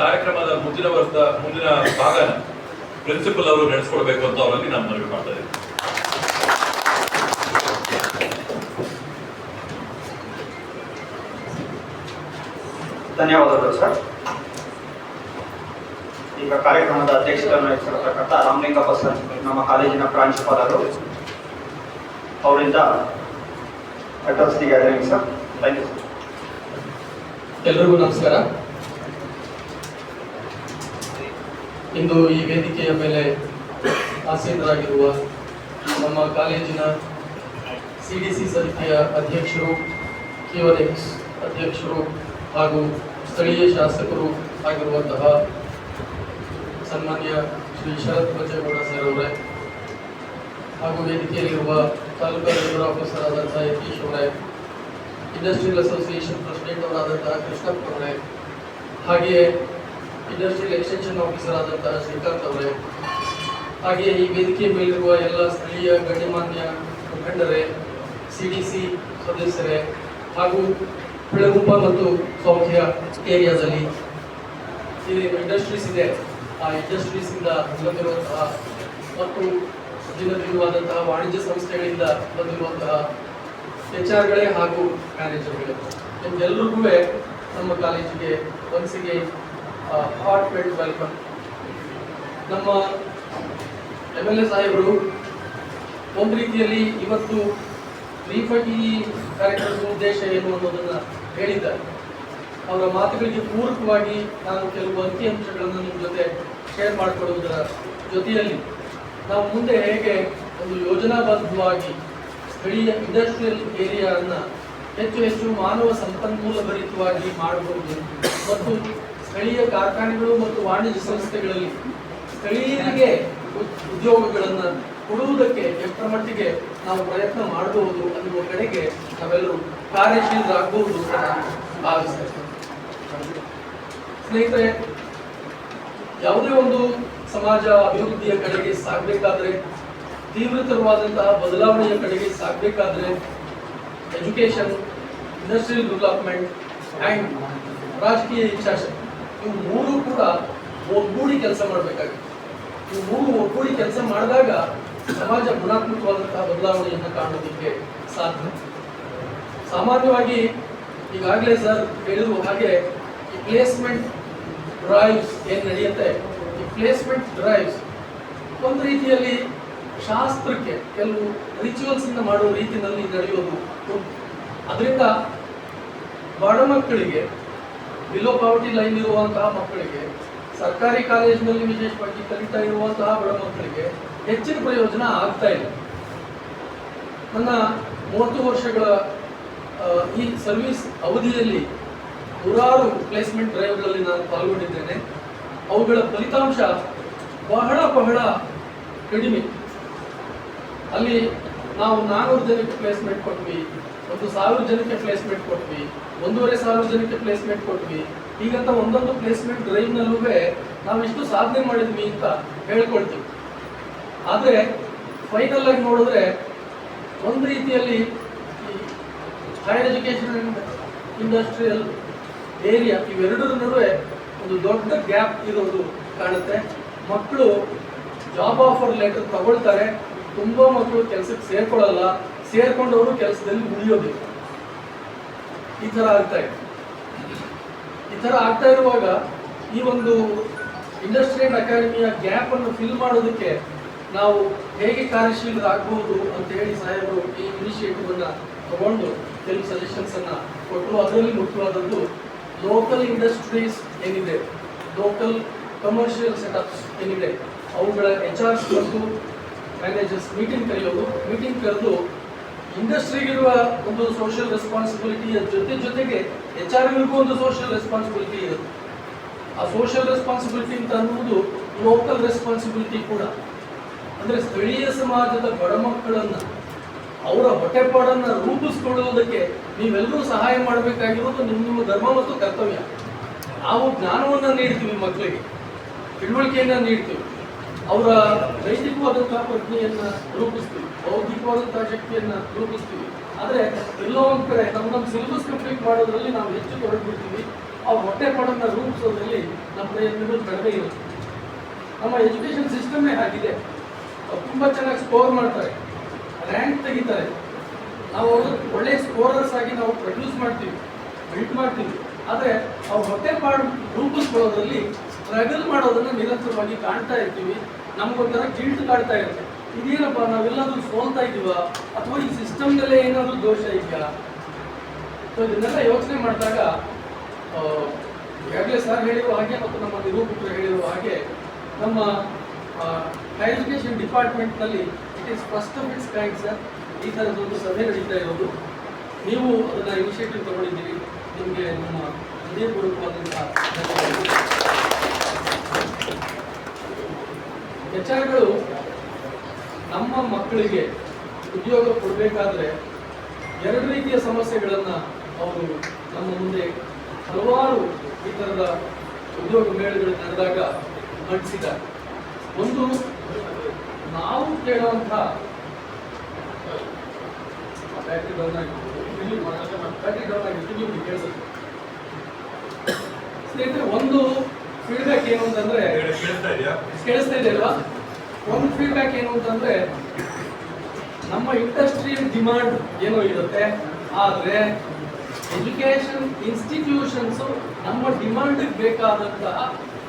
ಕಾರ್ಯಕ್ರಮದ ಮುಂದಿನ ವರ್ಷದ ಮುಂದಿನ ಭಾಗ ಪ್ರಿನ್ಸಿಪಲ್ ಅವರು ನಡೆಸ್ಕೊಡ್ಬೇಕು ಅಂತ ಅವರಲ್ಲಿ ನಾನು ಮನವಿ ಮಾಡ್ತಾ ಇದ್ದೀನಿ. ಧನ್ಯವಾದಗಳು ಸರ್. ಈಗ ಕಾರ್ಯಕ್ರಮದ ಅಧ್ಯಕ್ಷತೆಯನ್ನು ವಹಿಸಿರತಕ್ಕಂಥ ರಾಮಲಿಂಗಪ್ಪ ಸರ್ ನಮ್ಮ ಕಾಲೇಜಿನ ಪ್ರಾಂಶುಪಾಲರು ಅವರಿಂದ address the gathering sir. Thank you sir ಎಲ್ರಿಗೂ ನಮಸ್ಕಾರ. ಇಂದು ಈ ವೇದಿಕೆಯ ಮೇಲೆ ಆಸೀನರಾಗಿರುವ ನಮ್ಮ ಕಾಲೇಜಿನ ಸಿ ಡಿ ಸಿ ಸಮಿತಿಯ ಅಧ್ಯಕ್ಷರು ಕ್ಯೂಎನ್ಎಕ್ಸ್ ಅಧ್ಯಕ್ಷರು ಹಾಗೂ ಸ್ಥಳೀಯ ಶಾಸಕರು ಆಗಿರುವಂತಹ ಸನ್ಮಾನ್ಯ ಶ್ರೀ ಶರತ್ ಬಚ್ಚೇಗೌಡ ಸರ್ ಅವರೇ ಹಾಗೂ ವೇದಿಕೆಯಲ್ಲಿರುವ ತಾಲೂಕಾ ಲೇಬರ್ ಆಫೀಸರ್ ಆದಂತಹ ಯತೀಶ್ ಅವರೇ, ಇಂಡಸ್ಟ್ರಿಯಲ್ ಅಸೋಸಿಯೇಷನ್ ಪ್ರೆಸಿಡೆಂಟ್ ಅವರಾದಂತಹ ಕೃಷ್ಣಪ್ಪ ಅವರೇ, ಹಾಗೆಯೇ ಇಂಡಸ್ಟ್ರಿಯಲ್ ಎಕ್ಸ್ಟೆನ್ಷನ್ ಆಫೀಸರ್ ಆದಂತಹ ಶ್ರೀಕಾಂತ್ ಅವರೇ. ಹಾಗೆಯೇ ಈ ವೇದಿಕೆ ಮೇಲಿರುವ ಎಲ್ಲ ಸ್ಥಳೀಯ ಗಣ್ಯಮಾನ್ಯ ಮುಖಂಡರೇ ಸಿ ಡಿ ಸಿ ಸದಸ್ಯರೇ ಹಾಗೂ ಬೆಳಗುಂಪ ಮತ್ತು ಸೌಖ್ಯ ಏರಿಯಾದಲ್ಲಿ ಇಲ್ಲಿ ಇಂಡಸ್ಟ್ರೀಸ್ ಇದೆ. ಆ ಇಂಡಸ್ಟ್ರೀಸ್ ಇಂದ ಬಂದಿರುವಂತಹ ಮತ್ತು ಭಿನ್ನವಾದಂತಹ ವಾಣಿಜ್ಯ ಸಂಸ್ಥೆಗಳಿಂದ ಬಂದಿರುವಂತಹ ಎಚ್ ಆರ್ಗಳೇ ಹಾಗೂ ಮ್ಯಾನೇಜರ್ಗಳೇ. ನಿಮ್ಗೆಲ್ರಿಗೂ ನಮ್ಮ ಕಾಲೇಜಿಗೆ ಒನ್ಸಿಗೆ ಹಾರ್ಟ್ ವೆಲ್ಟ್ ವೆಲ್ಕಮ್ ನಮ್ಮ ಎಂ ಎಲ್ ಎ ಸಾಹೇಬರು ಒಂದು ರೀತಿಯಲ್ಲಿ ಇವತ್ತು ಈ ಕಾರ್ಯಕ್ರಮದ ಉದ್ದೇಶ ಏನು ಅನ್ನೋದನ್ನು ಹೇಳಿದ್ದಾರೆ. ಅವರ ಮಾತುಗಳಿಗೆ ಪೂರಕವಾಗಿ ನಾನು ಕೆಲವು ಅಂಕಿಅಂಶಗಳನ್ನು ನಿಮ್ಮ ಜೊತೆ ಶೇರ್ ಮಾಡಿಕೊಳ್ಳುವುದರ ಜೊತೆಯಲ್ಲಿ ನಾವು ಮುಂದೆ ಹೇಗೆ ಒಂದು ಯೋಜನಾಬದ್ಧವಾಗಿ ಸ್ಥಳೀಯ ಇಂಡಸ್ಟ್ರಿಯಲ್ ಏರಿಯಾವನ್ನು ಹೆಚ್ಚು ಹೆಚ್ಚು ಮಾನವ ಸಂಪನ್ಮೂಲ ಭರಿತವಾಗಿ ಮಾಡಬಹುದು ಮತ್ತು ಸ್ಥಳೀಯ ಕಾರ್ಖಾನೆಗಳು ಮತ್ತು ವಾಣಿಜ್ಯ ಸಂಸ್ಥೆಗಳಲ್ಲಿ ಸ್ಥಳೀಯರಿಗೆ ಉದ್- ಉದ್ಯೋಗಗಳನ್ನು ಕೊಡುವುದಕ್ಕೆ ಎಷ್ಟರ ಮಟ್ಟಿಗೆ ನಾವು ಪ್ರಯತ್ನ ಮಾಡಬಹುದು ಅನ್ನುವ ಕಡೆಗೆ ನಾವೆಲ್ಲರೂ ಕಾರ್ಯಶೀಲರಾಗಬಹುದು ಭಾವಿಸ್ತೇನೆ. ಸ್ನೇಹಿತರೆ, ಯಾವುದೇ ಒಂದು ಸಮಾಜ ಅಭಿವೃದ್ಧಿಯ ಕಡೆಗೆ ಸಾಗಬೇಕಾದ್ರೆ, ತೀವ್ರತರವಾದಂತಹ ಬದಲಾವಣೆಯ ಕಡೆಗೆ ಸಾಗಬೇಕಾದ್ರೆ ಎಜುಕೇಶನ್ ಇಂಡಸ್ಟ್ರಿಯಲ್ ಡೆವಲಪ್ಮೆಂಟ್ ಆ್ಯಂಡ್ ರಾಜಕೀಯ ಇಚ್ಛಾಶಕ್ತಿ. ಇವು ಮೂರು ಕೂಡ ಒಗ್ಗೂಡಿ ಕೆಲಸ ಮಾಡಬೇಕಾಗುತ್ತೆ. ಇವು ಮೂರು ಒಗ್ಗೂಡಿ ಕೆಲಸ ಮಾಡಿದಾಗ ಸಮಾಜ ಗುಣಾತ್ಮಕವಾದಂತಹ ಬದಲಾವಣೆಯನ್ನು ಕಾಣೋದಕ್ಕೆ ಸಾಧ್ಯ. ಸಾಮಾನ್ಯವಾಗಿ ಈಗಾಗಲೇ ಸರ್ ಹೇಳಿರುವ ಹಾಗೆ ಈ ಪ್ಲೇಸ್ಮೆಂಟ್ ಡ್ರೈವ್ಸ್ ಏನು ನಡೆಯುತ್ತೆ? ಈ ಪ್ಲೇಸ್ಮೆಂಟ್ ಡ್ರೈವ್ಸ್ ಒಂದು ರೀತಿಯಲ್ಲಿ ಶಾಸ್ತ್ರಕ್ಕೆ ಕೆಲವು ರಿಚುವಲ್ಸ್ ಇಂದ ಮಾಡುವ ರೀತಿಯಲ್ಲಿ ನಡೆಯೋದು ಅದರಿಂದ ಬಡ ಮಕ್ಕಳಿಗೆ ಬಿಲೋ ಪಾವರ್ಟಿ ಲೈನ್ ಇರುವಂತಹ ಮಕ್ಕಳಿಗೆ, ಸರ್ಕಾರಿ ಕಾಲೇಜಿನಲ್ಲಿ ವಿಶೇಷವಾಗಿ ಕಲಿತಾ ಇರುವಂತಹ ಬಡ ಮಕ್ಕಳಿಗೆ ಹೆಚ್ಚಿನ ಪ್ರಯೋಜನ ಆಗ್ತಾ ಇಲ್ಲ. ನನ್ನ ಮೂವತ್ತು ವರ್ಷಗಳ ಈ ಸರ್ವಿಸ್ ಅವಧಿಯಲ್ಲಿ ನೂರಾರು ಪ್ಲೇಸ್ಮೆಂಟ್ ಡ್ರೈವ್ಗಳಲ್ಲಿ ನಾನು ಪಾಲ್ಗೊಂಡಿದ್ದೇನೆ. ಅವುಗಳ ಫಲಿತಾಂಶ ಬಹಳ ಬಹಳ ಕಡಿಮೆ. ಅಲ್ಲಿ ನಾವು ನಾನ್ನೂರು ಜನಕ್ಕೆ ಪ್ಲೇಸ್ಮೆಂಟ್ ಕೊಟ್ವಿ, ಒಂದು ಸಾವಿರ ಜನಕ್ಕೆ ಪ್ಲೇಸ್ಮೆಂಟ್ ಕೊಟ್ವಿ, ಒಂದೂವರೆ ಸಾವಿರ ಜನಕ್ಕೆ ಪ್ಲೇಸ್ಮೆಂಟ್ ಕೊಟ್ವಿ. ಈಗಂತ ಒಂದೊಂದು ಪ್ಲೇಸ್ಮೆಂಟ್ ಡ್ರೈವ್ನಲ್ಲೂ ನಾವು ಇಷ್ಟು ಸಾಧನೆ ಮಾಡಿದ್ವಿ ಅಂತ ಹೇಳ್ಕೊಳ್ತೀವಿ. ಆದರೆ ಫೈನಲ್ ಆಗಿ ನೋಡಿದ್ರೆ ಒಂದು ರೀತಿಯಲ್ಲಿ ಎಜುಕೇಶನ್ ಅಂಡ್ ಇಂಡಸ್ಟ್ರಿಯಲ್ ಏರಿಯಾ ಇವೆರಡರ ನಡುವೆ ಒಂದು ದೊಡ್ಡ ಗ್ಯಾಪ್ ಇರೋದು ಕಾಣುತ್ತೆ. ಮಕ್ಕಳು ಜಾಬ್ ಆಫರ್ ಲೆಟರ್ ತಗೊಳ್ತಾರೆ. ತುಂಬಾ ಮಕ್ಕಳು ಕೆಲಸಕ್ಕೆ ಸೇರ್ಕೊಳ್ಳಲ್ಲ, ಸೇರ್ಕೊಂಡವರು ಕೆಲಸದಲ್ಲಿ ಉಳಿಯೋದಿಲ್ಲ ಈ ಥರ ಆಗ್ತಾ ಇದೆ. ಈ ಥರ ಆಗ್ತಾ ಇರುವಾಗ ಈ ಒಂದು ಇಂಡಸ್ಟ್ರಿಯಲ್ ಅಕಾಡೆಮಿಯ ಗ್ಯಾಪ್ ಅನ್ನು ಫಿಲ್ ಮಾಡೋದಕ್ಕೆ ನಾವು ಹೇಗೆ ಕಾರ್ಯಶೀಲರಾಗಬಹುದು ಅಂತ ಹೇಳಿ ಸಾಹೇಬರು ಈ ಇನಿಷಿಯೇಟಿವ್ ಅನ್ನ ತಗೊಂಡು ಕೆಲವು ಸಜೆಷನ್ಸ್ ಅನ್ನ ಕೊಟ್ಟರು. ಅದರಲ್ಲಿ ಮುಖ್ಯವಾದದ್ದು ಲೋಕಲ್ ಇಂಡಸ್ಟ್ರೀಸ್ ಏನಿದೆ ಲೋಕಲ್ ಕಮರ್ಷಿಯಲ್ ಸೆಟಪ್ಸ್ ಏನಿದೆ, ಅವುಗಳ ಎಚ್ ಆರ್ಸ್ ಮತ್ತು ಮ್ಯಾನೇಜರ್ಸ್ ಮೀಟಿಂಗ್ ಕರೆಯೋದು ಮೀಟಿಂಗ್ ಕರೆದು ಇಂಡಸ್ಟ್ರಿಗಿರುವ ಒಂದು ಸೋಷಿಯಲ್ ರೆಸ್ಪಾನ್ಸಿಬಿಲಿಟಿಯ ಜೊತೆ ಜೊತೆಗೆ ಎಚ್ ಆರ್ಗಳಿಗೂ ಒಂದು ಸೋಷಿಯಲ್ ರೆಸ್ಪಾನ್ಸಿಬಿಲಿಟಿ ಇರುತ್ತೆ. ಆ ಸೋಷಿಯಲ್ ರೆಸ್ಪಾನ್ಸಿಬಿಲಿಟಿ ಅಂತ ಅನ್ನುವುದು ಲೋಕಲ್ ರೆಸ್ಪಾನ್ಸಿಬಿಲಿಟಿ ಕೂಡ. ಅಂದರೆ ಸ್ಥಳೀಯ ಸಮಾಜದ ಬಡ ಮಕ್ಕಳನ್ನು, ಅವರ ಹೊಟ್ಟೆಪಾಡನ್ನು ರೂಪಿಸ್ಕೊಳ್ಳುವುದಕ್ಕೆ ನೀವೆಲ್ಲರೂ ಸಹಾಯ ಮಾಡಬೇಕಾಗಿರೋದು ನಿಮ್ಮ ನಿಮ್ಮ ಧರ್ಮ ಮತ್ತು ಕರ್ತವ್ಯ. ನಾವು ಜ್ಞಾನವನ್ನು ನೀಡ್ತೀವಿ ಮಕ್ಕಳಿಗೆ ತಿಳುವಳಿಕೆಯನ್ನು ನೀಡ್ತೀವಿ. ಅವರ ನೈತಿಕವಾದಂತಹ ಪ್ರಜ್ಞೆಯನ್ನ ರೂಪಿಸ್ತೀವಿ ಬೌದ್ಧಿಕವಾದಂತಹ ಶಕ್ತಿಯನ್ನ ರೂಪಿಸ್ತೀವಿ. ಆದ್ರೆ ಎಲ್ಲೋ ಒಂದ್ ಕಡೆ ನಮ್ಮ ನಮ್ಮ ಸಿಲೆಬಸ್ ಕಂಪ್ಲೀಟ್ ಮಾಡೋದ್ರಲ್ಲಿ ನಾವು ಹೆಚ್ಚು ತೊಡಗಿಬಿಡ್ತೀವಿ ಹೊಟ್ಟೆ ಹೊಟ್ಟೆಪಾಡನ್ನ ರೂಪಿಸೋದ್ರಲ್ಲಿ ನಮ್ಮ ಪ್ರಯತ್ನಗಳು ಕಡಿಮೆ ಇರುತ್ತೆ. ನಮ್ಮ ಎಜುಕೇಶನ್ ಸಿಸ್ಟಮೇ ಆಗಿದೆ ತುಂಬಾ ಚೆನ್ನಾಗಿ ಸ್ಕೋರ್ ಮಾಡ್ತಾರೆ ರ್ಯಾಂಕ್ ತೆಗಿತಾರೆ. ನಾವು ಅವ್ರು ಒಳ್ಳೆ ಸ್ಕೋರರ್ಸ್ ಆಗಿ ನಾವು ಪ್ರೊಡ್ಯೂಸ್ ಮಾಡ್ತೀವಿ ಬಿಲ್ಟ್ ಮಾಡ್ತೀವಿ. ಆದರೆ ಆ ಹೊಟ್ಟೆ ಪಾಡು ರೂಪಿಸ್ಕೊಳ್ಳೋದ್ರಲ್ಲಿ ಸ್ಟ್ರಗಲ್ ಮಾಡೋದನ್ನ ನಿರಂತರವಾಗಿ ಕಾಣ್ತಾ ಇರ್ತೀವಿ. ನಮ್ಗೊಂಥರ ಗಿಲ್ಟ್ ಕಾಡ್ತಾ ಇರುತ್ತೆ. ಇದೇನಪ್ಪ, ನಾವೆಲ್ಲಾದ್ರೂ ಸೋಲ್ತಾ ಇದೀವ ಅಥವಾ ಈ ಸಿಸ್ಟಮ್ನಲ್ಲೇ ಏನಾದರೂ ದೋಷ ಇದೆಯಾ? ಸೊ ಇದನ್ನೆಲ್ಲ ಯೋಚನೆ ಮಾಡಿದಾಗ ಈಗಾಗಲೇ ಸರ್ ಹೇಳಿರುವ ಹಾಗೆ ಮತ್ತು ನಮ್ಮ ನಿರೂಪಕರು ಹೇಳಿರುವ ಹಾಗೆ, ನಮ್ಮ higher education ಡಿಪಾರ್ಟ್ಮೆಂಟ್ನಲ್ಲಿ it is first of its kind sir ಈ ಥರದೊಂದು ಸಭೆ ನಡೀತಾ ಇರೋದು. ನೀವು ಅದನ್ನ ಇನಿಷಿಯೇಟಿವ್ ತಗೊಂಡಿದ್ದೀರಿ. ನಿಮಗೆ ನಮ್ಮ ಹೃದಯಪೂರ್ವಕವಾದಂತಹ ಎಚ್ಆರ್ಗಳು ನಮ್ಮ ಮಕ್ಕಳಿಗೆ ಉದ್ಯೋಗ ಕೊಡಬೇಕಾದ್ರೆ ಎರಡು ರೀತಿಯ ಸಮಸ್ಯೆಗಳನ್ನು ಅವರು ನಮ್ಮ ಮುಂದೆ ಹಲವಾರು ಈ ಥರದ ಉದ್ಯೋಗ ಮೇಳಗಳು ನಡೆದಾಗ ಮಂಡಿಸಿದ್ದಾರೆ. ಒಂದು, ನಾವು ಕೇಳುವಂಥ ಬ್ಯಾಟ್ರಿ ಡೌನ್ ಆಗಿರ್ಬೋದು ಬ್ಯಾಟ್ರಿ ಸ್ನೇಹಿತರೆ, ಒಂದು ಫೀಡ್ಬ್ಯಾಕ್ ಏನು ಅಂತಂದ್ರೆ ಕೇಳಿಸ್ತಾ ಇದೆಯಲ್ವಾ ಒಂದು ಫೀಡ್ಬ್ಯಾಕ್ ಏನು ಅಂತಂದ್ರೆ ನಮ್ಮ ಇಂಡಸ್ಟ್ರಿ ಡಿಮಾಂಡ್ ಏನೋ ಇರುತ್ತೆ ಆದ್ರೆ ಎಜುಕೇಶನ್ ಇನ್ಸ್ಟಿಟ್ಯೂಷನ್ಸ್ ನಮ್ಮ ಡಿಮಾಂಡ್ ಬೇಕಾದಂತಹ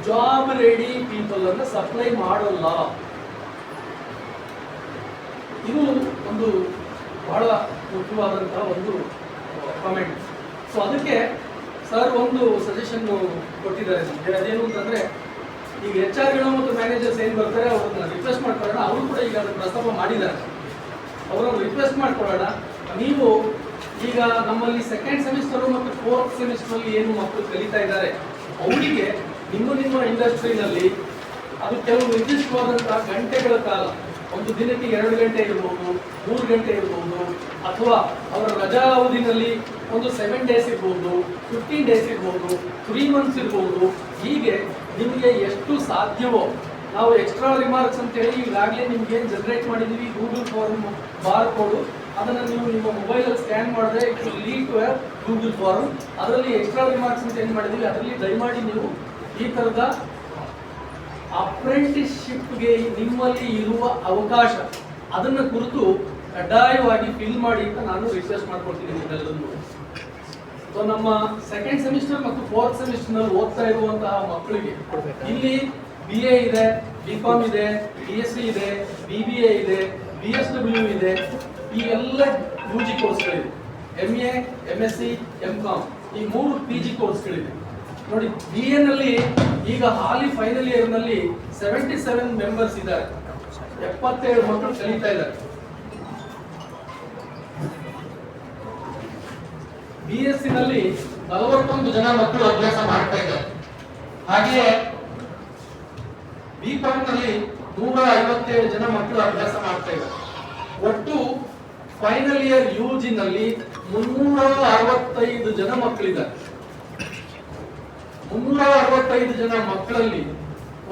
ಜಾಬ್ ರೆಡಿ ಪೀಪಲ್ ಅನ್ನು ಸಪ್ಲೈ ಮಾಡಲ್ಲ. ಇದು ಒಂದು ಬಹಳ ಮುಖ್ಯವಾದಂತಹ ಒಂದು ಕಮೆಂಟ್ ಸೊ ಅದಕ್ಕೆ ಸರ್, ಒಂದು ಸಜೆಷನ್ ಕೊಟ್ಟಿದ್ದಾರೆ ನಮಗೆ. ಅದೇನು ಅಂತಂದ್ರೆ, ಈಗ ಎಚ್ ಆರ್ಗಳು ಮತ್ತು ಮ್ಯಾನೇಜರ್ಸ್ ಏನು ಬರ್ತಾರೆ, ಅವ್ರನ್ನ ರಿಕ್ವೆಸ್ಟ್ ಮಾಡ್ಕೊಳ್ಳೋಣ. ಅವರು ಕೂಡ ಈಗ ಅದನ್ನು ಪ್ರಸ್ತಾಪ ಮಾಡಿದ್ದಾರೆ. ಅವರನ್ನು ರಿಕ್ವೆಸ್ಟ್ ಮಾಡ್ಕೊಳ್ಳೋಣ. ನೀವು ಈಗ ನಮ್ಮಲ್ಲಿ ಸೆಕೆಂಡ್ ಸೆಮಿಸ್ಟರ್ ಮತ್ತು ಫೋರ್ತ್ ಸೆಮಿಸ್ಟರ್ ಅಲ್ಲಿ ಏನು ಮಕ್ಕಳು ಕಲಿತಾ ಇದ್ದಾರೆ, ಅವರಿಗೆ ನಿಮ್ಮ ನಿಮ್ಮ ಇಂಡಸ್ಟ್ರಿನಲ್ಲಿ ಅದು ಕೆಲವು ನಿರ್ದಿಷ್ಟವಾದಂತಹ ಗಂಟೆಗಳ ಕಾಲ, ಒಂದು ದಿನಕ್ಕೆ ಎರಡು ಗಂಟೆ ಇರ್ಬೋದು ಮೂರು ಗಂಟೆ ಇರ್ಬೋದು ಅಥವಾ ಅವರ ರಜಾ ಅವಧಿನಲ್ಲಿ ಒಂದು ಸೆವೆನ್ ಡೇಸ್ ಇರ್ಬೋದು ಫಿಫ್ಟೀನ್ ಡೇಸ್ ಇರ್ಬೋದು ತ್ರೀ ಮಂತ್ಸ್ ಇರ್ಬೋದು. ಹೀಗೆ ನಿಮಗೆ ಎಷ್ಟು ಸಾಧ್ಯವೋ ನಾವು ಎಕ್ಸ್ಟ್ರಾ ರಿಮಾರ್ಕ್ಸ್ ಅಂತೇಳಿ ಈಗಾಗಲೇ ನಿಮ್ಗೆ ಏನು ಜನರೇಟ್ ಮಾಡಿದ್ದೀವಿ ಗೂಗಲ್ ಫಾರ್ಮ್ ಬಾರ್ ಕೋಡು ಅದನ್ನು ನೀವು ನಿಮ್ಮ ಮೊಬೈಲಲ್ಲಿ ಸ್ಕ್ಯಾನ್ ಮಾಡಿದ್ರೆ it will lead to Google form ಅದರಲ್ಲಿ ಎಕ್ಸ್ಟ್ರಾ ರಿಮಾರ್ಕ್ಸ್ ಅಂತ ಏನು ಮಾಡಿದ್ದೀವಿ ಅದರಲ್ಲಿ ದಯಮಾಡಿ ನೀವು ಈ ಥರದ ಅಪ್ರೆಂಟಿಸ್ಶಿಪ್ಗೆ ನಿಮ್ಮಲ್ಲಿ ಇರುವ ಅವಕಾಶ, ಅದನ್ನು ಕುರಿತು ಕಡ್ಡಾಯವಾಗಿ ಫಿಲ್ ಮಾಡಿ ಅಂತ ನಾನು ರಿಸರ್ಚ್ ಮಾಡ್ಕೊಳ್ತೀನಿ ನಿಮ್ಮೆಲ್ಲರನ್ನು ಸೊ ನಮ್ಮ ಸೆಕೆಂಡ್ ಸೆಮಿಸ್ಟರ್ ಮತ್ತು ಫೋರ್ತ್ ಸೆಮಿಸ್ಟರ್ನಲ್ಲಿ ಓದ್ತಾ ಇರುವಂತಹ ಮಕ್ಕಳಿಗೆ ಇಲ್ಲಿ ಬಿ ಎ ಇದೆ ಬಿ ಕಾಮ್ ಇದೆ ಬಿ ಎಸ್ ಸಿ ಇದೆ ಬಿ ಬಿ ಎ ಇದೆ ಬಿ ಎಸ್ ಡಬ್ಲ್ಯೂ ಇದೆ, ಈ ಎಲ್ಲ U G ಕೋರ್ಸ್ಗಳಿದೆ M A M S C M com ಈ ಮೂರು ಪಿ ಜಿ ಕೋರ್ಸ್ಗಳಿದೆ ನೋಡಿ ಬಿ ನಲ್ಲಿ ಈಗ ಹಾಲಿ ಫೈನಲ್ ಇಯರ್ನಲ್ಲಿ ಸೆವೆಂಟಿ ಸೆವೆನ್ ಮೆಂಬರ್ಸ್ ಇದ್ದಾರೆ. ಎಪ್ಪತ್ತೇಳು ಮಕ್ಕಳು ಕಲಿತಾ ಇದ್ದಾರೆ. ಬಿ ಎಸ್ನಲ್ಲಿ ನಲವತ್ತೊಂದು ಜನ ಮಕ್ಕಳು ಅಭ್ಯಾಸ ಮಾಡ್ತಾ ಇದ್ದಾರೆ. ಹಾಗೆಯೇ ಬಿ ಕಾಮ್ನಲ್ಲಿ ನೂರ ಐವತ್ತೇಳು ಜನ ಮಕ್ಕಳು ಅಭ್ಯಾಸ ಮಾಡ್ತಾ ಇದ್ದಾರೆ. ಒಟ್ಟು ಫೈನಲ್ ಇಯರ್ ಯು ಜಿ ನಲ್ಲಿ ಮುನ್ನೂರ ಅರವತ್ತೈದು ಜನ ಮಕ್ಕಳಿದ್ದಾರೆ. ಮುನ್ನೂರ ಅರವತ್ತೈದು ಜನ ಮಕ್ಕಳಲ್ಲಿ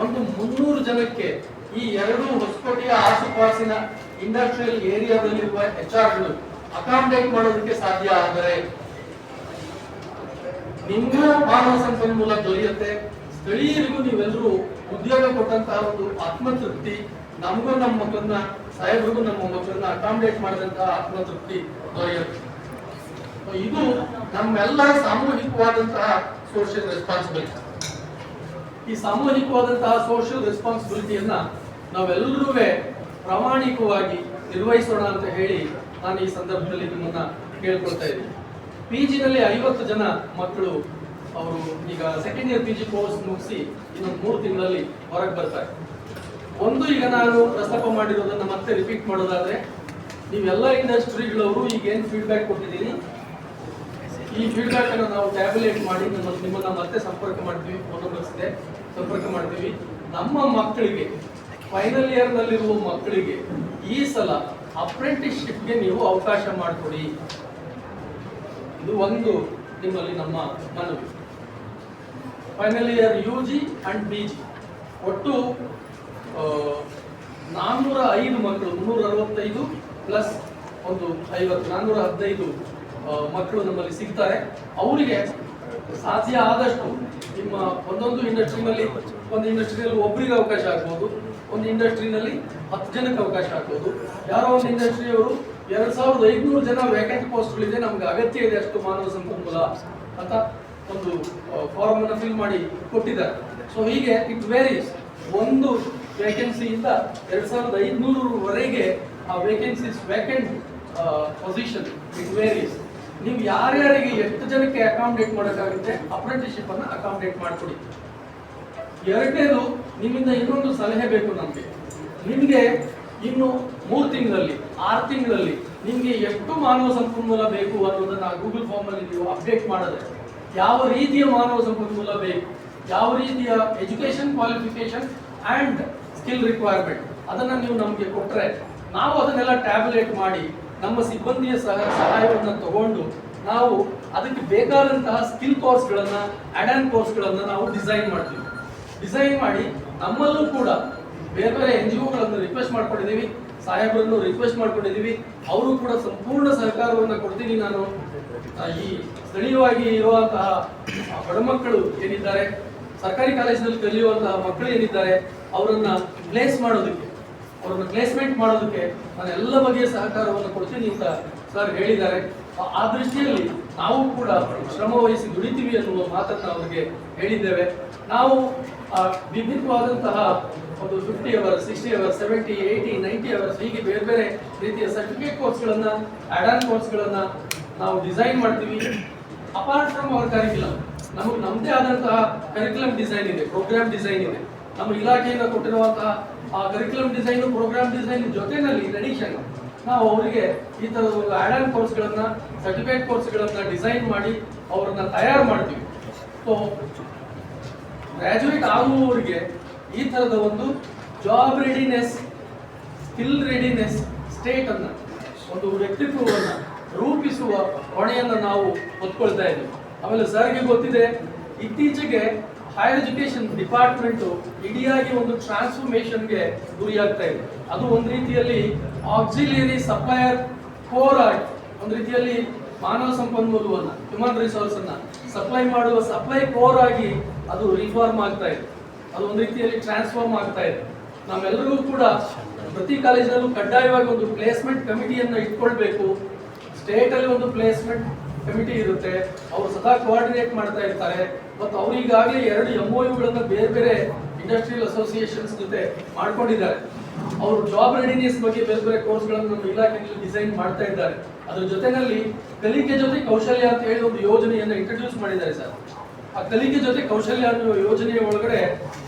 ಒಂದು ಮುನ್ನೂರು ಜನಕ್ಕೆ ಈ ಎರಡು ಹೊಸಕೋಟೆಯ ಆಸುಪಾಸಿನ ಇಂಡಸ್ಟ್ರಿಯಲ್ ಏರಿಯಾದಲ್ಲಿರುವ ಎಚ್ ಆರ್ಗಳು ಅಕಾಮಿಡೇಟ್ ಮಾಡೋದಕ್ಕೆ ಸಾಧ್ಯ ಆದರೆ ನಿಮಗೂ ಮಾನವ ಸಂಪನ್ಮೂಲ ದೊರೆಯುತ್ತೆ. ಸ್ಥಳೀಯರಿಗೂ ನೀವೆಲ್ಲರೂ ಉದ್ಯೋಗ ಕೊಟ್ಟಂತಹ ಒಂದು ಆತ್ಮತೃಪ್ತಿ, ನಮಗೂ ನಮ್ಮ ಮಕ್ಕಳನ್ನ, ಸಾಹೇಬ್ರಿಗೂ ನಮ್ಮ ಮಕ್ಕಳನ್ನ ಅಕಾಮಿಡೇಟ್ ಮಾಡಿದಂತಹ ಆತ್ಮತೃಪ್ತಿ ದೊರೆಯುತ್ತೆ. ಇದು ನಮ್ಮೆಲ್ಲ ಸಾಮೂಹಿಕವಾದಂತಹ ಸೋಷಿಯಲ್ ರೆಸ್ಪಾನ್ಸಿಬಿಲಿಟಿ ಈ ಸಾಮೂಹಿಕವಾದಂತಹ ಸೋಷಿಯಲ್ ರೆಸ್ಪಾನ್ಸಿಬಿಲಿಟಿಯನ್ನ ನಾವೆಲ್ಲರೂ ಪ್ರಾಮಾಣಿಕವಾಗಿ ನಿರ್ವಹಿಸೋಣ ಅಂತ ಹೇಳಿ ನಾನು ಈ ಸಂದರ್ಭದಲ್ಲಿ ನಿಮ್ಮನ್ನ ಕೇಳ್ಕೊಳ್ತಾ ಇದ್ದೀನಿ. ಪಿ ಜಿನಲ್ಲಿ ಐವತ್ತು ಜನ ಮಕ್ಕಳು ಅವರು ಈಗ second year P G course ಮುಗಿಸಿ ಇನ್ನೊಂದು ಮೂರು ತಿಂಗಳಲ್ಲಿ ಹೊರಗೆ ಬರ್ತಾರೆ. ಒಂದು ಈಗ ನಾನು ಪ್ರಸ್ತಾಪ ಮಾಡಿರೋದನ್ನ ಮತ್ತೆ ರಿಪೀಟ್ ಮಾಡೋದಾದ್ರೆ, ನೀವೆಲ್ಲ ಇಂಡಸ್ಟ್ರಿಗಳವರು ಈಗ ಏನು ಫೀಡ್ಬ್ಯಾಕ್ ಕೊಟ್ಟಿದ್ದೀರಿ? ಈ ಫೀಡ್ಬ್ಯಾಕ್ ಅನ್ನು ನಾವು ಟ್ಯಾಬ್ಲೆಟ್ ಮಾಡಿ ನಮ್ಮ, ನಿಮ್ಮನ್ನ ಮತ್ತೆ ಸಂಪರ್ಕ ಮಾಡ್ತೀವಿ ನಂಬರ್ಸ್ ಸಂಪರ್ಕ ಮಾಡ್ತೀವಿ. ನಮ್ಮ ಮಕ್ಕಳಿಗೆ ಫೈನಲ್ ಇಯರ್ ನಲ್ಲಿರುವ ಮಕ್ಕಳಿಗೆ ಈ ಸಲ ಅಪ್ರೆಂಟಿಸ್ಶಿಪ್ಗೆ ನೀವು ಅವಕಾಶ ಮಾಡಿಕೊಡಿ. ಇದು ಒಂದು ನಿಮ್ಮಲ್ಲಿ ನಮ್ಮ ಮನವಿ final year U G and B G ಒಟ್ಟು ನಾನ್ನೂರ ಐದು ಮಕ್ಕಳು, ಮುನ್ನೂರ ಅರವತ್ತೈದು ಪ್ಲಸ್ ಒಂದು ಐವತ್ತು, ನಾನ್ನೂರ ಹದಿನೈದು ಮಕ್ಕಳು ನಮ್ಮಲ್ಲಿ ಸಿಗ್ತಾರೆ. ಅವರಿಗೆ ಸಾಧ್ಯ ಆದಷ್ಟು ನಿಮ್ಮ ಒಂದೊಂದು ಇಂಡಸ್ಟ್ರಿನಲ್ಲಿ ಒಂದು ಇಂಡಸ್ಟ್ರಿಯಲ್ಲಿ ಒಬ್ಬರಿಗೆ ಅವಕಾಶ ಆಗ್ಬೋದು, ಒಂದು ಇಂಡಸ್ಟ್ರಿನಲ್ಲಿ ಹತ್ತು ಜನಕ್ಕೆ ಅವಕಾಶ ಆಗ್ಬೋದು. ಯಾರೋ ಒಂದು ಇಂಡಸ್ಟ್ರಿಯವರು ಎರಡ್ ಸಾವಿರದ ಐದುನೂರು ಜನ ವೇಕೆಂಟ್ ಪೋಸ್ಟ್ಗಳಿದೆ ನಮ್ಗೆ ಅಗತ್ಯ ಇದೆ ಅಷ್ಟು ಮಾನವ ಸಂಪನ್ಮೂಲ ಅಂತ ಒಂದು ಫಾರ್ಮ್ ಅನ್ನು ಫಿಲ್ ಮಾಡಿ ಕೊಟ್ಟಿದ್ದಾರೆ. ಸೊ ಹೀಗೆ ಇಟ್ ವೇರೀಸ್ ಒಂದು ವೇಕೆನ್ಸಿಯಿಂದ ಎರಡ್ ಸಾವಿರದ ಐದುನೂರವರೆಗೆ ಆ vacancies vacant position it varies ನೀವು ಯಾರ್ಯಾರಿಗೆ ಎಷ್ಟು ಜನಕ್ಕೆ ಅಕಾಮಿಡೇಟ್ ಮಾಡೋಕ್ಕಾಗುತ್ತೆ ಅಪ್ರೆಂಟಿಸ್ಶಿಪ್ ಅನ್ನು ಅಕಾಮಿಡೇಟ್ ಮಾಡಿಕೊಡಿ. ಎರಡನೇದು, ನಿಮ್ಮಿಂದ ಇನ್ನೊಂದು ಸಲಹೆ ಬೇಕು ನಮಗೆ. ನಿಮಗೆ ಇನ್ನು ಮೂರು ತಿಂಗಳಲ್ಲಿ, ಆರು ತಿಂಗಳಲ್ಲಿ ನಿಮಗೆ ಎಷ್ಟು ಮಾನವ ಸಂಪನ್ಮೂಲ ಬೇಕು ಅನ್ನೋದನ್ನು ಗೂಗಲ್ ಫಾರ್ಮ್ ಅಲ್ಲಿ ನೀವು ಅಪ್ಡೇಟ್ ಮಾಡಿದ್ರೆ ಯಾವ ರೀತಿಯ ಮಾನವ ಸಂಪನ್ಮೂಲ ಬೇಕು, ಯಾವ ರೀತಿಯ education qualification and skill requirement ಅದನ್ನ ನೀವು ನಮಗೆ ಕೊಟ್ಟರೆ ನಾವು ಅದನ್ನೆಲ್ಲ ಟ್ಯಾಬ್ಲೆಟ್ ಮಾಡಿ ನಮ್ಮ ಸಿಬ್ಬಂದಿಯ ಸಹ ಸಹಾಯವನ್ನು ತಗೊಂಡು ನಾವು ಅದಕ್ಕೆ ಬೇಕಾದಂತಹ ಸ್ಕಿಲ್ ಕೋರ್ಸ್ಗಳನ್ನು ಅಡಾನ್ ಕೋರ್ಸ್ಗಳನ್ನು ನಾವು ಡಿಸೈನ್ ಮಾಡ್ತೀವಿ. ಡಿಸೈನ್ ಮಾಡಿ ನಮ್ಮಲ್ಲೂ ಕೂಡ ಬೇರೆ ಬೇರೆ ಎನ್ ಜಿ ಒಗಳನ್ನು ರಿಕ್ವೆಸ್ಟ್ ಮಾಡ್ಕೊಂಡಿದ್ದೀವಿ. ಸಾಹೇಬರನ್ನು ರಿಕ್ವೆಸ್ಟ್ ಮಾಡ್ಕೊಂಡಿದ್ದೀವಿ. ಅವರು ಕೂಡ ಸಂಪೂರ್ಣ ಸಹಕಾರವನ್ನು ಕೊಡ್ತೀನಿ ನಾನು. ಈ ಸ್ಥಳೀಯವಾಗಿ ಇರುವಂತಹ ಬಡ ಮಕ್ಕಳು ಏನಿದ್ದಾರೆ, ಸರ್ಕಾರಿ ಕಾಲೇಜಿನಲ್ಲಿ ಕಲಿಯುವಂತಹ ಮಕ್ಕಳು ಏನಿದ್ದಾರೆ, ಅವರನ್ನ ಪ್ಲೇಸ್ ಮಾಡೋದಕ್ಕೆ, ಅವರನ್ನು ಪ್ಲೇಸ್ಮೆಂಟ್ ಮಾಡೋದಕ್ಕೆ ನಾನು ಎಲ್ಲ ಬಗೆಯ ಸಹಕಾರವನ್ನು ಕೊಡ್ತೀನಿ ಅಂತ ಸರ್ ಹೇಳಿದ್ದಾರೆ. ಆ- ದೃಷ್ಟಿಯಲ್ಲಿ ನಾವು ಕೂಡ ಶ್ರಮ ವಹಿಸಿ ದುಡಿತೀವಿ ಅನ್ನುವ ಮಾತನ್ನು ಅವರಿಗೆ ಹೇಳಿದ್ದೇವೆ. ನಾವು ವಿಭಿನ್ನವಾದಂತಹ ಒಂದು fifty hours sixty hours seventy eighty ninety hours ಹೀಗೆ ಬೇರೆ ಬೇರೆ ರೀತಿಯ ಸರ್ಟಿಫಿಕೇಟ್ ಕೋರ್ಸ್ಗಳನ್ನು ಆ್ಯಡನ್ ಕೋರ್ಸ್ಗಳನ್ನು ನಾವು ಡಿಸೈನ್ ಮಾಡ್ತೀವಿ. ಅಪಾರ್ಟ್ ಫ್ರಮ್ ಅವರ್ ಕರಿಕ್ಯುಲಮ್ ನಮಗೆ ನಮ್ಮದೇ ಆದಂತಹ ಕರಿಕ್ಯುಲಮ್ ಡಿಸೈನ್ ಇದೆ ಪ್ರೋಗ್ರಾಮ್ ಡಿಸೈನ್ ಇದೆ. ನಮ್ಮ ಇಲಾಖೆಯಿಂದ ಕೊಟ್ಟಿರುವಂತಹ ಆ ಕರಿಕ್ಯುಲಮ್ ಡಿಸೈನು ಪ್ರೋಗ್ರಾಮ್ ಡಿಸೈನ್ ಜೊತೆನಲ್ಲಿ ಅಡಿಷನ್ ನಾವು ಅವರಿಗೆ ಈ ಥರದ ಒಂದು ಆ್ಯಡ್ ಆನ್ ಕೋರ್ಸ್ಗಳನ್ನು ಸರ್ಟಿಫಿಕೇಟ್ ಕೋರ್ಸ್ಗಳನ್ನು ಡಿಸೈನ್ ಮಾಡಿ ಅವ್ರನ್ನ ತಯಾರು ಮಾಡ್ತೀವಿ. ಸೊ ಗ್ರ್ಯಾಜುಯೇಟ್ ಆಗುವವರಿಗೆ ಈ ತರದ ಒಂದು ಜಾಬ್ ರೆಡಿನೆಸ್ ಸ್ಕಿಲ್ ರೆಡಿನೆಸ್ ಸ್ಟೇಟನ್ನು ಒಂದು ವ್ಯಕ್ತಿತ್ವವನ್ನು ರೂಪಿಸುವ ಹೊಣೆಯನ್ನು ನಾವು ಹೊತ್ಕೊಳ್ತಾ ಇದ್ದೀವಿ ಆಮೇಲೆ ಸರ್ಗೆ ಗೊತ್ತಿದೆ, ಇತ್ತೀಚೆಗೆ ಹೈಯರ್ ಎಜುಕೇಶನ್ ಡಿಪಾರ್ಟ್ಮೆಂಟ್ ಇಡಿಯಾಗಿ ಒಂದು ಟ್ರಾನ್ಸ್ಫಾರ್ಮೇಶನ್ಗೆ ಗುರಿಯಾಗ್ತಾ ಇದೆ. ಅದು ಒಂದು ರೀತಿಯಲ್ಲಿ ಆಕ್ಸಿಲಿಯರಿ ಸಪ್ಲೈಯರ್ ಕೋರ್ ಆಗಿ, ಒಂದು ರೀತಿಯಲ್ಲಿ ಮಾನವ ಸಂಪನ್ಮೂಲವನ್ನ ಹ್ಯೂಮನ್ ರಿಸೋರ್ಸನ್ನು ಸಪ್ಲೈ ಮಾಡುವ ಸಪ್ಲೈ ಕೋರ್ ಆಗಿ ಅದು ರಿಫಾರ್ಮ್ ಆಗ್ತಾ ಇದೆ. ಅದು ಒಂದು ರೀತಿಯಲ್ಲಿ ಟ್ರಾನ್ಸ್ಫಾರ್ಮ್ ಆಗ್ತಾ ಇದೆ. ನಾವೆಲ್ಲರೂ ಕೂಡ ಪ್ರತಿ ಕಾಲೇಜಿನಲ್ಲೂ ಕಡ್ಡಾಯವಾಗಿ ಒಂದು ಪ್ಲೇಸ್ಮೆಂಟ್ ಕಮಿಟಿಯನ್ನು ಇಟ್ಕೊಳ್ಬೇಕು. ಸ್ಟೇಟ್ ಅಲ್ಲಿ ಒಂದು ಪ್ಲೇಸ್ಮೆಂಟ್ ಕಮಿಟಿ ಇರುತ್ತೆ. ಅವರು ಸದಾ ಕೋಆರ್ಡಿನೇಟ್ ಮಾಡ್ತಾ ಇರ್ತಾರೆ. ಮತ್ತು ಅವರಿಗಾಗಲೇ ಎರಡು ಎಂ ಯುಗಳನ್ನು ಬೇರೆ ಬೇರೆ ಇಂಡಸ್ಟ್ರಿಯಲ್ ಅಸೋಸಿಯೇಷನ್ಸ್ ಜೊತೆ ಮಾಡ್ಕೊಂಡಿದ್ದಾರೆ. ಅವರು ಜಾಬ್ ರೆಡಿನೆಸ್ ಬಗ್ಗೆ ಬೇರೆ ಬೇರೆ ಕೋರ್ಸ್ಗಳನ್ನು ನಮ್ಮ ಇಲಾಖೆಯಲ್ಲಿ ಡಿಸೈನ್ ಮಾಡ್ತಾ ಇದ್ದಾರೆ. ಅದ್ರ ಜೊತೆಯಲ್ಲಿ ಕಲಿಕೆ ಜೊತೆ ಕೌಶಲ್ಯ ಅಂತ ಹೇಳಿ ಒಂದು ಯೋಜನೆಯನ್ನು ಇಂಟ್ರೊಡ್ಯೂಸ್ ಮಾಡಿದ್ದಾರೆ ಸರ್. ಆ ಕಲಿಕೆ ಜೊತೆ ಕೌಶಲ್ಯ ಅನ್ನೋ ಯೋಜನೆಯ ಒಳಗಡೆ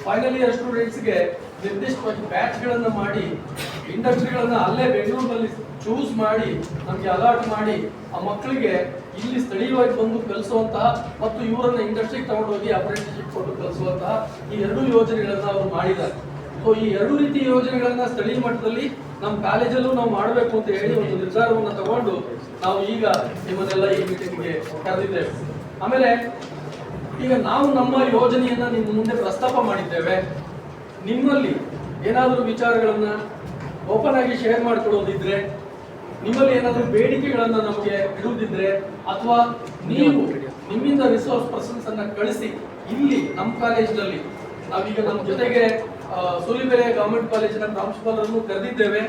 ಫೈನಲ್ ಇಯರ್ ಸ್ಟೂಡೆಂಟ್ಸ್ಗೆ ನಿರ್ದಿಷ್ಟವಾಗಿ ಬ್ಯಾಚ್ಗಳನ್ನು ಮಾಡಿ ಇಂಡಸ್ಟ್ರಿಗಳನ್ನ ಅಲ್ಲೇ ಬೆಂಗಳೂರಿನಲ್ಲಿ ಚೂಸ್ ಮಾಡಿ, ನಮಗೆ ಅಲರ್ಟ್ ಮಾಡಿ, ಆ ಮಕ್ಕಳಿಗೆ ಇಲ್ಲಿ ಸ್ಥಳೀಯವಾಗಿ ಬಂದು ಕಲಿಸುವಂತಹ ಮತ್ತು ಇವರನ್ನ ಇಂಡಸ್ಟ್ರಿಗೆ ತಗೊಂಡೋಗಿ ಅಪ್ರೆಂಟಿಸ್ಶಿಪ್ ಕೊಟ್ಟು ಕಲಿಸುವಂತಹ ಈ ಎರಡು ಯೋಜನೆಗಳನ್ನು ಅವರು ಮಾಡಿದ್ದಾರೆ. ಸೊ ಈ ಎರಡು ರೀತಿ ಯೋಜನೆಗಳನ್ನು ಸ್ಥಳೀಯ ಮಟ್ಟದಲ್ಲಿ ನಮ್ಮ ಕಾಲೇಜಲ್ಲೂ ನಾವು ಮಾಡಬೇಕು ಅಂತ ಹೇಳಿ ಒಂದು ನಿರ್ಧಾರವನ್ನು ತಗೊಂಡು ನಾವು ಈಗ ನಿಮ್ಮನ್ನೆಲ್ಲ ಈ ಮೀಟಿಂಗ್ಗೆ ಕರೆದಿದ್ದೇವೆ. ಆಮೇಲೆ ಈಗ ನಾವು ನಮ್ಮ ಯೋಜನೆಯನ್ನ ನಿಮ್ಮ ಮುಂದೆ ಪ್ರಸ್ತಾಪ ಮಾಡಿದ್ದೇವೆ. ನಿಮ್ಮಲ್ಲಿ ಏನಾದರೂ ವಿಚಾರಗಳನ್ನ ಓಪನ್ ಆಗಿ ಶೇರ್ ಮಾಡಿಕೊಳ್ಳೋದಿದ್ರೆ ನಿಮ್ಮಲ್ಲಿ ಏನಾದರೂ ಬೇಡಿಕೆಗಳನ್ನ ನಮಗೆ ಇಡುವುದಿದ್ರೆ ಅಥವಾ ನೀವು ನಿಮ್ಮಿಂದ ರಿಸೋರ್ಸ್ ಪರ್ಸನ್ಸ್ ಅನ್ನ ಕಳಿಸಿ ಇಲ್ಲಿ ನಮ್ಮ ಕಾಲೇಜಿನಲ್ಲಿ ನಾವೀಗ ನಮ್ಮ ಜೊತೆಗೆ ಸೂಲಿಬೆಲೆ ಗವರ್ಮೆಂಟ್ ಕಾಲೇಜಿನ ಪ್ರಾಂಶುಪಾಲರನ್ನು ಕರೆದಿದ್ದೇವೆ.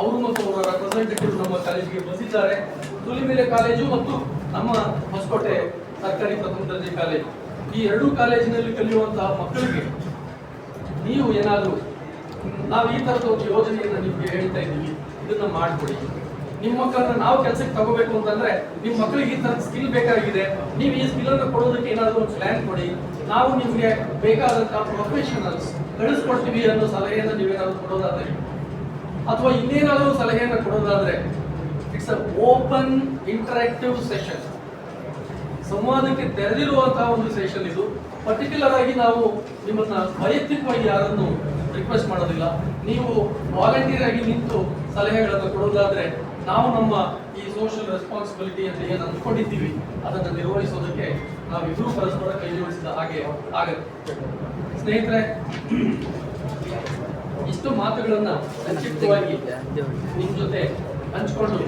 ಅವರು ಮತ್ತು ಅವರ ರೆಪ್ರೆಸೆಂಟೇಟಿವ್ ನಮ್ಮ ಕಾಲೇಜಿಗೆ ಬಂದಿದ್ದಾರೆ. ಸೂಲಿಬೆಲೆ ಕಾಲೇಜು ಮತ್ತು ನಮ್ಮ ಹೊಸಕೋಟೆ ಸರ್ಕಾರಿ ಪ್ರಥಮ ದರ್ಜೆ ಕಾಲೇಜು ಈ ಎರಡೂ ಕಾಲೇಜಿನಲ್ಲಿ ಕಲಿಯುವಂತಹ ಮಕ್ಕಳಿಗೆ ನೀವು ಏನಾದರೂ, ನಾವು ಈ ಥರದ ಒಂದು ಯೋಜನೆಯನ್ನು ನಿಮಗೆ ಹೇಳ್ತಾ ಇದ್ದೀವಿ. ಇದನ್ನ ಮಾಡಿಕೊಡಿ. ನಿಮ್ಮ ಮಕ್ಕಳನ್ನ ನಾವು ಕೆಲಸಕ್ಕೆ ತಗೋಬೇಕು ಅಂತಂದ್ರೆ ನಿಮ್ಮ ಮಕ್ಕಳಿಗೆ ಈ ತರದ ಸ್ಕಿಲ್ ಬೇಕಾಗಿದೆ. ನೀವು ಈ ಸ್ಕಿಲ್ ಅನ್ನು ಕೊಡೋದಕ್ಕೆ ಏನಾದರೂ ಒಂದು ಪ್ಲಾನ್ ಕೊಡಿ. ನಾವು ನಿಮಗೆ ಬೇಕಾದಂತಹ ಪ್ರೊಫೆಷನಲ್ಸ್ ಕಳಿಸ್ಕೊಡ್ತೀವಿ ಅನ್ನೋ ಸಲಹೆಯನ್ನು ನೀವೇನಾದ್ರು ಕೊಡೋದಾದ್ರೆ, ಅಥವಾ ಇನ್ನೇನಾದರೂ ಸಲಹೆಯನ್ನು ಕೊಡೋದಾದ್ರೆ it's a open interactive session ಸಂವಾದಕ್ಕೆ ತೆರೆದಿರುವಂತಹ ಒಂದು ಸೆಷನ್ ಇದು. ಪರ್ಟಿಕ್ಯುಲರ್ ಆಗಿ ನಾವು ನಿಮ್ಮನ್ನ ವೈಯಕ್ತಿಕವಾಗಿ ಯಾರನ್ನು ರಿಕ್ವೆಸ್ಟ್ ಮಾಡೋದಿಲ್ಲ. ನೀವು ವಾಲಂಟಿಯರ್ ಆಗಿ ನಿಂತು ಸಲಹೆಗಳನ್ನು ಕೊಡೋದಾದ್ರೆ ನಾವು ನಮ್ಮ ಈ ಸೋಷಿಯಲ್ ರೆಸ್ಪಾನ್ಸಿಬಿಲಿಟಿ ಅಂತ ಏನು ಅಂದ್ಕೊಂಡಿದ್ದೀವಿ ಅದನ್ನು ನಿರ್ವಹಿಸೋದಕ್ಕೆ ನಾವಿಬ್ಬರು ಪರಸ್ಪರ ಕೈ ಜೋಡಿಸಿದ ಹಾಗೆ ಆಗುತ್ತೆ. ಸ್ನೇಹಿತರೆ, ಇಷ್ಟು ಮಾತುಗಳನ್ನ ಸಂಕ್ಷಿಪ್ತವಾಗಿ ನಿಮ್ಮ ಜೊತೆ ಹಂಚ್ಕೊಂಡು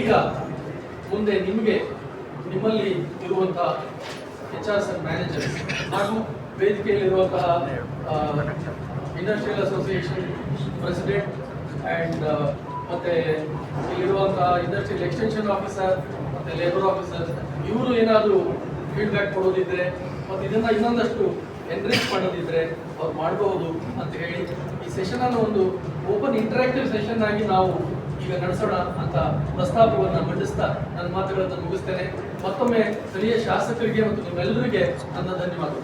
ಈಗ ಮುಂದೆ ನಿಮಗೆ ನಿಮ್ಮಲ್ಲಿ ಇರುವಂತಹ ಎಚ್ ಆರ್ ಸರ್ ಮ್ಯಾನೇಜರ್ ಹಾಗೂ ವೇದಿಕೆಯಲ್ಲಿರುವಂತಹ ಇಂಡಸ್ಟ್ರಿಯಲ್ ಅಸೋಸಿಯೇಷನ್ ಪ್ರೆಸಿಡೆಂಟ್ ಆ್ಯಂಡ್ ಮತ್ತೆ ಇಲ್ಲಿರುವಂತಹ ಇಂಡಸ್ಟ್ರಿಯಲ್ ಎಕ್ಸ್ಟೆನ್ಷನ್ ಆಫೀಸರ್ ಮತ್ತೆ ಲೇಬರ್ ಆಫೀಸರ್ ಇವರು ಏನಾದರೂ ಫೀಡ್ಬ್ಯಾಕ್ ಕೊಡೋದಿದ್ರೆ ಮತ್ತು ಇದನ್ನು ಇನ್ನೊಂದಷ್ಟು ಎನ್ಕರೇಜ್ ಮಾಡೋದಿದ್ರೆ ಅವ್ರು ಮಾಡಬಹುದು ಅಂತ ಹೇಳಿ ಈ ಸೆಷನ್ ಅನ್ನು ಒಂದು ಓಪನ್ ಇಂಟರಾಕ್ಟಿವ್ ಸೆಷನ್ ಆಗಿ ನಾವು ಈಗ ನಡೆಸೋಣ ಅಂತ ಪ್ರಸ್ತಾಪವನ್ನು ಮಂಡಿಸ್ತಾ ನನ್ನ ಮಾತುಗಳನ್ನು ಮುಗಿಸ್ತೇನೆ. ಮತ್ತೊಮ್ಮೆ ಸ್ಥಳೀಯ ಶಾಸಕರಿಗೆ ಮತ್ತು ನಿಮ್ಮೆಲ್ಲರಿಗೆ ನನ್ನ ಧನ್ಯವಾದಗಳು.